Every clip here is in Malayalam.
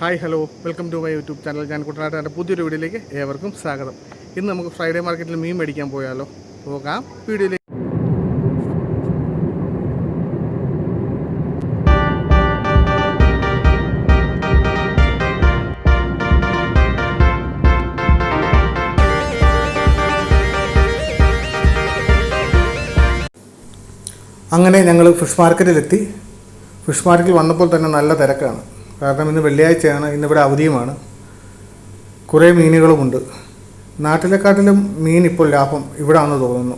Hi hello welcome to my YouTube channel ഞാൻ കുട്ടനാട്ട് പുതിയൊരു വീഡിയോയിലേക്ക് ഏവർക്കും സ്വാഗതം. ഇന്ന് നമുക്ക് ഫ്രൈഡേ മാർക്കറ്റിൽ മീൻ മേടിക്കാൻ പോയാലോ. പോകാം. വീഡിയോയിലേക്ക് അങ്ങനെ ഞങ്ങൾ ഫിഷ് മാർക്കറ്റിലെത്തി. ഫിഷ് മാർക്കറ്റിൽ വന്നപ്പോൾ തന്നെ നല്ല തിരക്കാണ്. കാരണം ഇന്ന് വെള്ളിയാഴ്ചയാണ് ഇന്നിവിടെ അവധിയുമാണ്. കുറേ മീനുകളുമുണ്ട്. നാട്ടിലെക്കാട്ടിലും മീൻ ഇപ്പോൾ ലാഭം ഇവിടാണെന്ന് തോന്നുന്നു.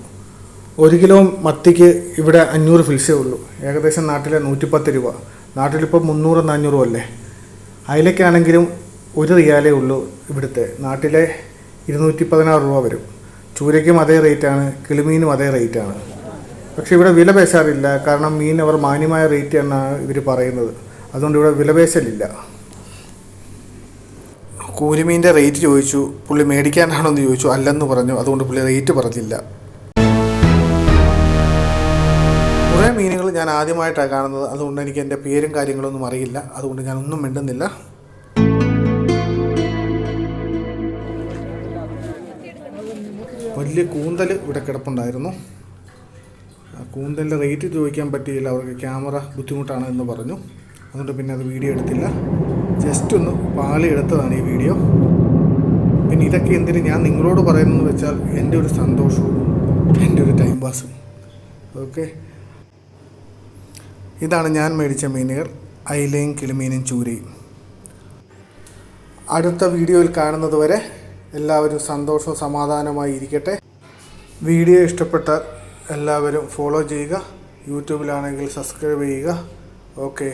ഒരു കിലോ മത്തിക്ക് ഇവിടെ അഞ്ഞൂറ് ഫിൽസേ ഉള്ളൂ. ഏകദേശം നാട്ടിലെ നൂറ്റിപ്പത്ത് രൂപ. നാട്ടിലിപ്പോൾ മുന്നൂറ് നാനൂറും അല്ലേ? അയിലക്കാണെങ്കിലും ഒരു റിയാലേ ഉള്ളൂ ഇവിടുത്തെ. നാട്ടിലെ ഇരുന്നൂറ്റി പതിനാറ് രൂപ വരും. ചൂരയ്ക്കും അതേ റേറ്റാണ് കിളിമീനും അതേ റേറ്റാണ് പക്ഷേ ഇവിടെ വില പേശാറില്ല കാരണം മീൻ അവർ മാന്യമായ റേറ്റ് എന്നാണ് ഇവർ പറയുന്നത്. അതുകൊണ്ട് ഇവിടെ വിലപേശലില്ല. കൂലിമീന്റെ റേറ്റ് ചോദിച്ചു. പുള്ളി മേടിക്കാനാണോ എന്ന് ചോദിച്ചു. അല്ലെന്ന് പറഞ്ഞു. അതുകൊണ്ട് പുള്ളി റേറ്റ് പറഞ്ഞില്ല. കുറേ മീനുകൾ ഞാൻ ആദ്യമായിട്ടാണ് കാണുന്നത്. അതുകൊണ്ട് എനിക്ക് എന്റെ പേരും കാര്യങ്ങളൊന്നും അറിയില്ല. അതുകൊണ്ട് ഞാൻ ഒന്നും മിണ്ടുന്നില്ല. വലിയ കൂന്തൽ ഇവിടെ കിടപ്പുണ്ടായിരുന്നു. കൂന്തലിന്റെ റേറ്റ് ചോദിക്കാൻ പറ്റിയില്ല. അവർക്ക് ക്യാമറ ബുദ്ധിമുട്ടാണ് എന്ന് പറഞ്ഞു. അതുകൊണ്ട് പിന്നെ അത് വീഡിയോ എടുത്തില്ല. ജസ്റ്റ് ഒന്ന് പാളി എടുത്തതാണ് ഈ വീഡിയോ. പിന്നെ ഇതൊക്കെ എന്തിന് ഞാൻ നിങ്ങളോട് പറയുന്നതെന്ന് വെച്ചാൽ എന്റെ ഒരു സന്തോഷവും എന്റെ ഒരു ടൈം പാസും ഓക്കെ ഇതാണ് ഞാൻ മേടിച്ച മീനുകൾ. അയിലയും കിളിമീനും ചൂരയും. അടുത്ത വീഡിയോയിൽ കാണുന്നത് വരെ എല്ലാവരും സന്തോഷവും സമാധാനമായി ഇരിക്കട്ടെ വീഡിയോ ഇഷ്ടപ്പെട്ടാൽ എല്ലാവരും ഫോളോ ചെയ്യുക. യൂട്യൂബിലാണെങ്കിൽ സബ്സ്ക്രൈബ് ചെയ്യുക. ഓക്കെ